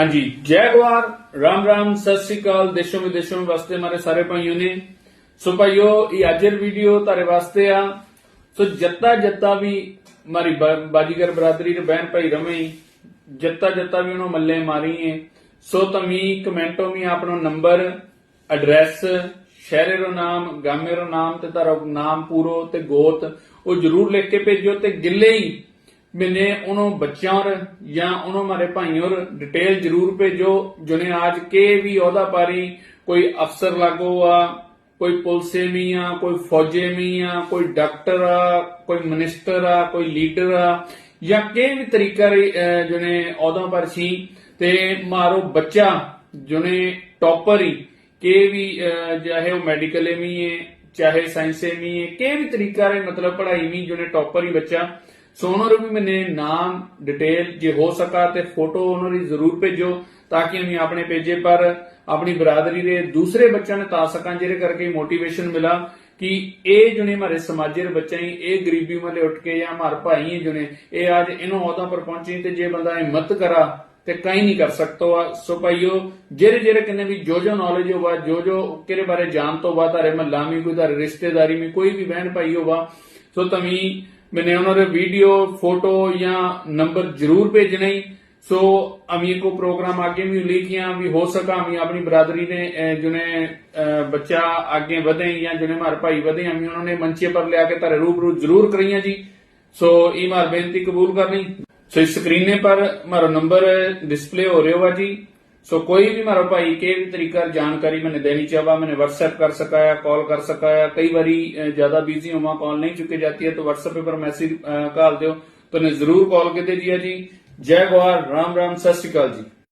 ਹਾਂਜੀ, ਜੈ ਗਵਾਰ ਰਾਮ ਰਾਮ, ਸਤਿ ਸ੍ਰੀ ਅਕਾਲ, ਦੇਸ਼ੋਂ ਵਿਦੇਸ਼ੋਂ ਵਾਸਤੇ ਮਾਰੇ ਸਾਰੇ ਭਾਈਓ ਨੇ। ਸੋ ਭਾਈਓ, ਇਹ ਅੱਜਰ ਵੀਡੀਓ ਤੁਹਾਡੇ ਵਾਸਤੇ ਆ। ਸੋ ਜੱਤਾ ਜੱਤਾ ਵੀ ਮਾਰੀ ਬਾਜੀਗਰ ਬਰਾਦਰੀ ਦੇ ਬਹਿਨ ਭਾਈ ਰਵੇਂ ਜੱਤਾ ਜੱਤਾ ਵੀ ਉਹਨੂੰ ਮੱਲੇ ਮਾਰੀ ਹੈ ਸੋ ਤਮੀ ਕਮੈਂਟੋ ਮੀ ਆਪਣੋ ਨੰਬਰ, ਐਡਰੈਸ, ਸ਼ਹਿਰੇ ਰੋ ਨਾਮ, ਗਾਮੇ ਰੋ ਨਾਮ ਤੇ ਤਾਰਾ ਨਾਮ ਪੂਰੋ ਤੇ ਗੋਤ, ਉਹ ਜਰੂਰ ਲਿਖ ਕੇ ਭੇਜੋ ਤੇ ਗਿੱਲੇ ਹੀ ਮੈਨੇ ਉਹਨੂੰ ਬੱਚਿਆਂ ਔਰ ਜਾਂ ਉਹਨੂੰ ਮਾਰੇ ਭਾਈਆਂ ਔਰ ਡਿਟੇਲ ਜਰੂਰ ਭੇਜੋ ਜਿਹਨੇ ਅੱਜ ਕੇ ਵੀ ਉਹਦਾ ਪਾਰੀ ਕੋਈ ਅਫਸਰ ਲਾਗੋ ਆ ਕੋਈ ਪੁਲਸੇ ਵੀ ਆ ਕੋਈ ਫੌਜੇ ਵੀ ਆ ਕੋਈ ਡਾਕਟਰ ਆ ਕੋਈ ਮਿਨਿਸਟਰ ਆ ਕੋਈ ਲੀਡਰ ਆ ਜਾਂ ਕਿਸੇ ਵੀ ਤਰੀਕਾ ਰੇ, ਅਹ, ਜਿਹਨੇ ਅਹੁਦਾ ਪਰ ਸੀ ਤੇ ਮਾਰੋ ਬੱਚਾ ਜਿਹਨੇ ਟੌਪਰ ਹੀ ਕੇ ਵੀ ਅਹ, ਚਾਹੇ ਉਹ ਮੈਡੀਕਲ ਵੀ ਹੈ ਚਾਹੇ ਸਾਇੰਸ ਵੀ ਹੈ ਕਿਸੇ ਵੀ ਤਰੀਕਾ ਰੇ ਮਤਲਬ ਪੜ੍ਹਾਈ ਵੀ ਜਿਹਨੇ ਹੀ ਬੱਚਾ। ਸੋ ਉਹਨਾਂ ਨੂੰ ਵੀ ਮੈਨੇ ਨਾਮ ਡਿਟੇਲ ਜੇ ਹੋ ਸਕਾ ਤੇ ਫੋਟੋ ਉਹਨਾਂ ਦੀ ਜ਼ਰੂਰ ਭੇਜੋ ਤਾਂ ਕਿ ਅਸੀਂ ਆਪਣੇ ਪੇਜੇ ਪਰ ਆਪਣੀ ਬਰਾਦਰੀ ਦੇ ਦੂਸਰੇ ਬੱਚਿਆਂ ਨੂੰ ਤਾ ਸਕਾਂ ਜਿਹਦੇ ਕਰਕੇ ਮੋਟੀਵੇਸ਼ਨ ਮਿਲਾ ਕਿ ਇਹ ਜੁਨੇ ਹਮਾਰੇ ਸਮਾਜੇ ਦੇ ਬੱਚੇ ਹੀ ਇਹ ਗਰੀਬੀ ਮਲੇ ਉੱਠ ਕੇ ਜਾਂ ਹਮਾਰ ਭਾਈ ਜੁਨੇ ਇਹ ਅੱਜ ਇਹਨੂੰ ਅਹੁਦਾ ਪਰ ਪਹੁੰਚੀ ਤੇ ਜੇ ਬੰਦਾ ਹਿੰਮਤ ਕਰਾ ਤੇ ਕਈ ਨਹੀਂ ਕਰ ਸਕਤੋ ਆ। ਸੋ ਭਾਈਓ, ਜਿਹੜੇ ਜਿਹੜੇ ਕਿੰਨੇ ਵੀ ਜੋ ਜੋ ਨੌਲੇਜ ਹੋਵਾ ਜੋ ਜੋ ਕਿਹੜੇ ਬਾਰੇ ਜਾਣ ਤੋਂ ਬਾਅਦ ਤਾਰੇ ਮਹੱਲਾ ਵੀ ਕੋਈ ਤਾਰੇ ਰਿਸ਼ਤੇਦਾਰੀ ਵੀ ਕੋਈ ਵੀ ਬਹਿਣ ਭਾਈ ਹੋਵਾ ਸੋ ਤਮੀ मैंने उन्होंने वीडियो फोटो या नंबर जरूर भेजने सो अमी को प्रोग्राम आगे भी लेकिया भी हो सका अमी अपनी बरादरी ने जुने बच्चा आगे बधे या जुने मार भाई बधे अमी उन्होंने मंचे पर ले आके तारे रूबरू जरूर करिया जी सो ई मार बेनती कबूल करनी सो इस स्क्रीन पर मारो नंबर डिस्प्ले हो रहा जी सो so, कोई भी मारो भाई के भी तरीका जानकारी मैंने देनी चाहवा मैंने व्हाट्सएप कर सका या कॉल कर सका या कई बार ज्यादा बिजी हुआ कॉल नहीं चुकी जाती है तो व्हाट्सएप पर मैसेज डाल दो तो ने जरूर कॉल के दीजिए जी जय गौर राम राम सत श्रीकाल जी